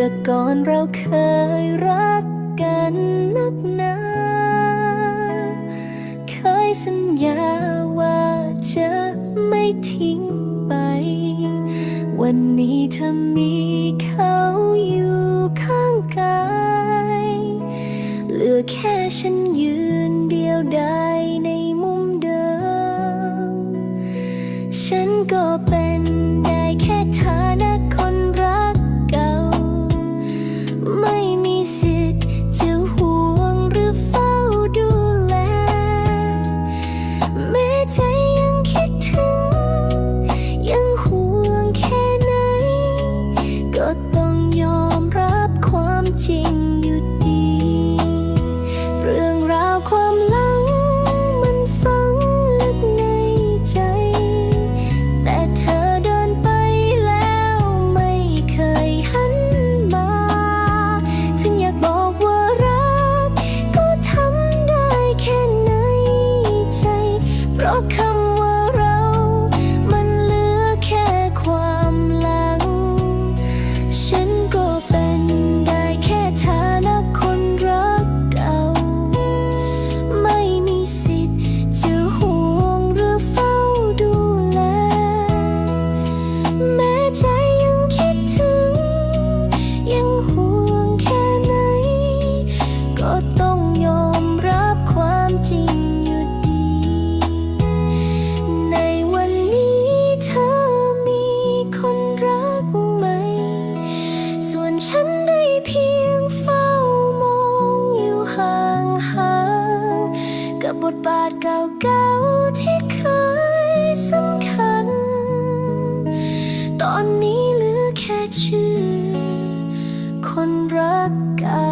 มื่อก่อนเราเคยรักกันนักหนา เคยสัญญาว่าจะไม่ทิ้งไป วันนี้เธอมีเขาอยู่ข้างกาย เหลือแค่ฉันยืนเดียวดาย ทบาทเก่าๆที่เคยสำคัญ ตอนนี้เหลือแค่ชื่อ คนรักเก่า